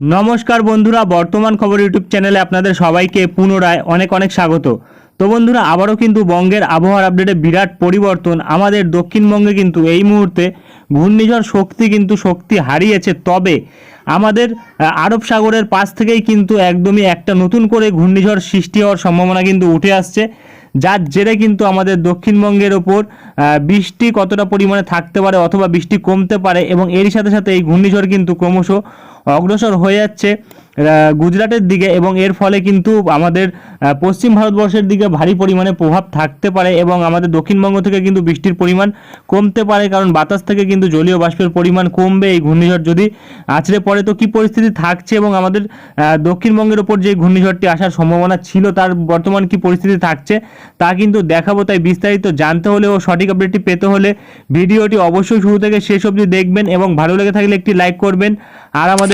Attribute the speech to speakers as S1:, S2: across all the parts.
S1: নমস্কার বন্ধুরা, বর্তমান খবর ইউটিউব চ্যানেলে আপনাদের সবাইকে পুনরায় অনেক অনেক স্বাগত। তো বন্ধুরা, আবারও কিন্তু বঙ্গের আবহাওয়ার আপডেটে বিরাট পরিবর্তন। আমাদের দক্ষিণবঙ্গে কিন্তু এই মুহূর্তে ঘূর্ণিঝড় শক্তি কিন্তু শক্তি হারিয়েছে, তবে আমাদের আরব সাগরের পাশ থেকেই কিন্তু একদমই একটা নতুন করে ঘূর্ণিঝড় সৃষ্টি হওয়ার সম্ভাবনা কিন্তু উঠে আসছে। যার জেরে কিন্তু আমাদের দক্ষিণবঙ্গের ওপর বৃষ্টি কতটা পরিমাণে থাকতে পারে অথবা বৃষ্টি কমতে পারে এবং এরই সাথে সাথে এই ঘূর্ণিঝড় কিন্তু ক্রমশ অগ্রসর হয়ে যাচ্ছে গুজরাটের দিকে এবং এর ফলে কিন্তু আমাদের পশ্চিম ভারতবর্ষের দিকে ভারী পরিমাণে প্রভাব থাকতে পারে এবং আমাদের দক্ষিণবঙ্গ থেকে কিন্তু বৃষ্টির পরিমাণ কমতে পারে, কারণ বাতাস থেকে কিন্তু জলীয় বাষ্পের পরিমাণ কমবে। এই ঘূর্ণিঝড় যদি আছড়ে পড়ে তো কি পরিস্থিতি থাকছে এবং আমাদের দক্ষিণবঙ্গের ওপর যে ঘূর্ণিঝড়টি আসার সম্ভাবনা ছিল তার বর্তমান কি পরিস্থিতি থাকছে তা কিন্তু দেখাবো। তাই বিস্তারিত জানতে হলে ও সঠিক আপডেটটি পেতে হলে ভিডিওটি অবশ্যই শুরু থেকে শেষ অবধি দেখবেন এবং ভালো লেগে থাকলে একটি লাইক করবেন। আর আমাদের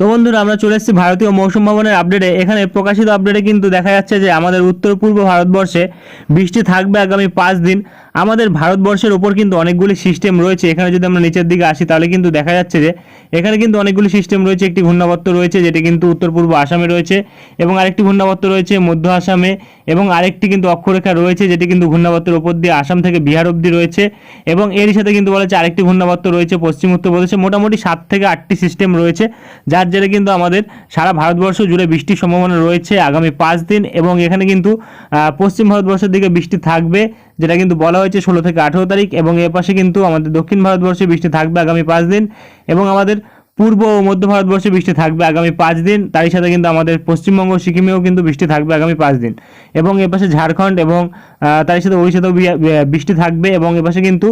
S1: তো বন্ধুরা, আমরা চলে এসেছি ভারতীয় মৌসুম ভবনের আপডেটে এখানে প্রকাশিত আপডেটে কিন্তু দেখা যাচ্ছে যে আমাদের উত্তর পূর্ব ভারতবর্ষে বৃষ্টি থাকবে আগামী পাঁচ দিন। আমাদের ভারতবর্ষের ওপর কিন্তু অনেকগুলি সিস্টেম রয়েছে। এখানে যদি আমরা নিচের দিকে আসি, তাহলে কিন্তু দেখা যাচ্ছে যে, এখানে কিন্তু অনেকগুলি সিস্টেম রয়েছে। একটি ঘূর্ণাবর্ত রয়েছে, যেটি কিন্তু উত্তর পূর্ব আসামে রয়েছে এবং আরেকটি ঘূর্ণাবর্ত রয়েছে মধ্য আসামে এবং আরেকটি কিন্তু অক্ষরেখা রয়েছে, যেটি কিন্তু ঘূর্ণাবর্তের ওপর দিয়ে আসাম থেকে বিহার অবধি রয়েছে এবং এরই সাথে কিন্তু বলা হচ্ছে আরেকটি ঘূর্ণাবর্ত রয়েছে পশ্চিম উত্তরপ্রদেশে মোটামুটি সাত থেকে আটটি সিস্টেম রয়েছে, যার জেরে কিন্তু আমাদের সারা ভারতবর্ষ জুড়ে বৃষ্টির সম্ভাবনা রয়েছে আগামী পাঁচ দিন এবং এখানে কিন্তু পশ্চিম ভারতবর্ষের দিকে বৃষ্টি থাকবে। যেটা কিন্তু বলা হয়েছে ষোলো থেকে আঠেরো তারিখ, এবং এর পাশে কিন্তু আমাদের দক্ষিণ ভারতবর্ষে বৃষ্টি থাকবে আগামী পাঁচ দিন, এবং আমাদের পূর্ব ও মধ্য ভারতবর্ষে বৃষ্টি থাকবে আগামী পাঁচ দিন, তারই সাথে কিন্তু আমাদের পশ্চিমবঙ্গ সিকিমেও কিন্তু বৃষ্টি থাকবে আগামী পাঁচ দিন, এবং এ পাশে ঝাড়খণ্ড এবং তারই সাথে ওড়িশাতেও বৃষ্টি থাকবে, এবং এ পাশে কিন্তু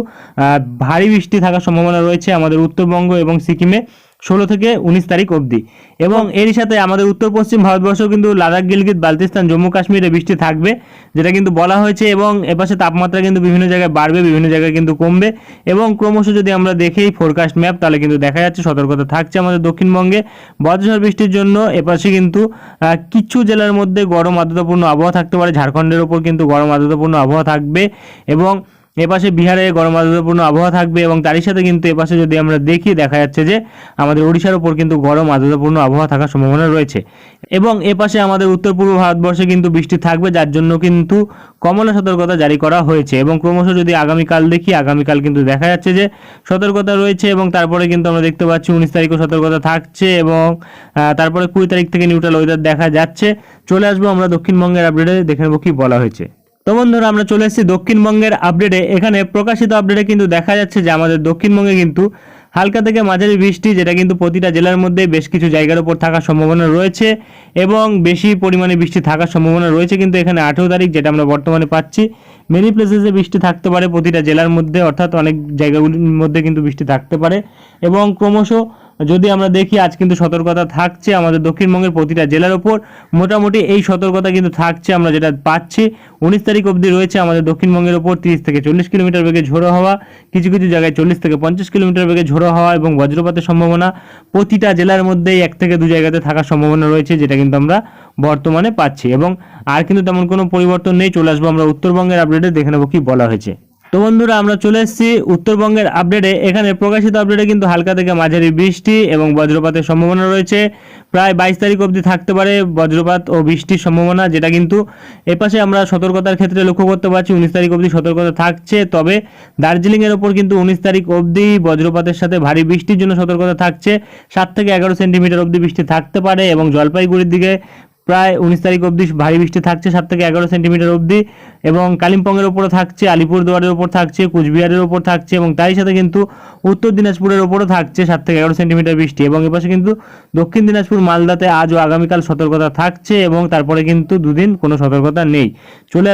S1: ভারী বৃষ্টি থাকার সম্ভাবনা রয়েছে আমাদের উত্তরবঙ্গ এবং সিকিমে ষোলো থেকে উনিশ তারিখ অবধি। এবং এরই সাথে আমাদের উত্তর পশ্চিম ভারতবর্ষেও কিন্তু লাদাখ গিলগিত বালতিস্তান জম্মু কাশ্মীরে বৃষ্টি থাকবে যেটা কিন্তু বলা হয়েছে এবং এপাশে তাপমাত্রা কিন্তু বিভিন্ন জায়গায় বাড়বে বিভিন্ন জায়গায় কিন্তু কমবে। এবং ক্রমশ যদি আমরা দেখি ফোরকাস্ট ম্যাপ তাহলে কিন্তু দেখা যাচ্ছে সতর্কতা থাকছে আমাদের দক্ষিণবঙ্গে। বজ্রঝড় বৃষ্টির জন্য এপাশে কিন্তু কিছু জেলার মধ্যে গরম আর্দ্রতাপূর্ণ আবহাওয়া থাকতে পারে। ঝাড়খণ্ডের ওপর কিন্তু গরম আর্দ্রতাপূর্ণ আবহাওয়া থাকবে এবং এপাশে বিহারে গরম আর্দ্রতাপূর্ণ আবহাওয়া থাকবে এবং তারই সাথে কিন্তু এপাশে যদি আমরা দেখি, দেখা যাচ্ছে যে আমাদের ওড়িশার ওপর কিন্তু গরম আর্দ্রতাপূর্ণ আবহাওয়া থাকার সম্ভাবনা রয়েছে। এবং এপাশে আমাদের উত্তর পূর্ব ভারতবর্ষে কিন্তু বৃষ্টি থাকবে, যার জন্য কিন্তু কমলা সতর্কতা জারি করা হয়েছে। এবং ক্রমশ যদি আগামীকাল দেখি, আগামীকাল কিন্তু দেখা যাচ্ছে যে সতর্কতা রয়েছে এবং তারপরে কিন্তু আমরা দেখতে পাচ্ছি উনিশ তারিখও সতর্কতা থাকছে এবং তারপরে কুড়ি তারিখ থেকে নিউট্রাল ওয়েদার দেখা যাচ্ছে। চলে আসব আমরা দক্ষিণবঙ্গের আপডেটে দেখে নেব কি বলা হয়েছে। তো বন্ধুরা, আমরা চলে এসেছি দক্ষিণবঙ্গের আপডেটে এখানে প্রকাশিত আপডেটে কিন্তু দেখা যাচ্ছে যে আমাদের দক্ষিণবঙ্গে কিন্তু হালকা থেকে মাঝারি বৃষ্টি, যেটা কিন্তু প্রতিটা জেলার মধ্যে বেশ কিছু জায়গার উপর থাকার সম্ভাবনা রয়েছে এবং বেশি পরিমাণে বৃষ্টি থাকার সম্ভাবনা রয়েছে কিন্তু এখানে আঠেরো তারিখ, যেটা আমরা বর্তমানে পাচ্ছি মেনি প্লেসেসে বৃষ্টি থাকতে পারে প্রতিটা জেলার মধ্যে, অর্থাৎ অনেক জায়গাগুলির মধ্যে কিন্তু বৃষ্টি থাকতে পারে এবং ক্রমশ যদি আমরা দেখি, আজ কিন্তু সতর্কতা থাকছে আমাদের দক্ষিণবঙ্গের প্রতিটা জেলার ওপর। মোটামুটি এই সতর্কতা কিন্তু থাকছে আমরা যেটা পাচ্ছি। উনিশ তারিখ অবধি রয়েছে আমাদের দক্ষিণবঙ্গের ওপর তিরিশ থেকে চল্লিশ কিলোমিটার বেগে ঝোড়ো হওয়া, কিছু কিছু জায়গায় চল্লিশ থেকে পঞ্চাশ কিলোমিটার বেগে ঝোড়ো হওয়া এবং বজ্রপাতের সম্ভাবনা। প্রতিটা জেলার মধ্যেই এক থেকে দু জায়গাতে থাকার সম্ভাবনা রয়েছে, যেটা কিন্তু আমরা বর্তমানে পাচ্ছি। এবং আর কিন্তু তেমন কোনো পরিবর্তন নেই, চলে আসব আমরা উত্তরবঙ্গের আপডেটে দেখে নেব কি বলা হয়েছে। তো বন্ধুরা, আমরা চলে এসেছি উত্তরবঙ্গের আপডেটে এখানে প্রকাশিত আপডেটে কিন্তু হালকা থেকে মাঝারি বৃষ্টি এবং বজ্রপাতের সম্ভাবনা রয়েছে। প্রায় বাইশ তারিখ অবধি থাকতে পারে বজ্রপাত ও বৃষ্টির সম্ভাবনা, যেটা কিন্তু এপাশে আমরা সতর্কতার ক্ষেত্রে লক্ষ্য করতে পারছি, উনিশ তারিখ অবধি সতর্কতা থাকছে। তবে দার্জিলিংয়ের ওপর কিন্তু উনিশ তারিখ অবধি বজ্রপাতের সাথে ভারী বৃষ্টির জন্য সতর্কতা থাকছে। সাত থেকে এগারো সেন্টিমিটার অবধি বৃষ্টি থাকতে পারে এবং জলপাইগুড়ির দিকে প্রায় উনিশ তারিখ অবধি ভারী বৃষ্টি থাকছে, সাত থেকে এগারো সেন্টিমিটার অবধি এবং কালিম্পংয়ের ওপরে থাকছে, আলিপুরদুয়ারের ওপর থাকছে, কুচবিহারের ওপর থাকছে এবং তারই সাথে কিন্তু উত্তর দিনাজপুরের ওপরও থাকছে সাত থেকে এগারো সেন্টিমিটার বৃষ্টি এবং এপাশে কিন্তু দক্ষিণ দিনাজপুর, মালদাতে আজ ও আগামীকাল সতর্কতা থাকছে এবং তারপরে কিন্তু দুদিন কোনো সতর্কতা নেই। চলে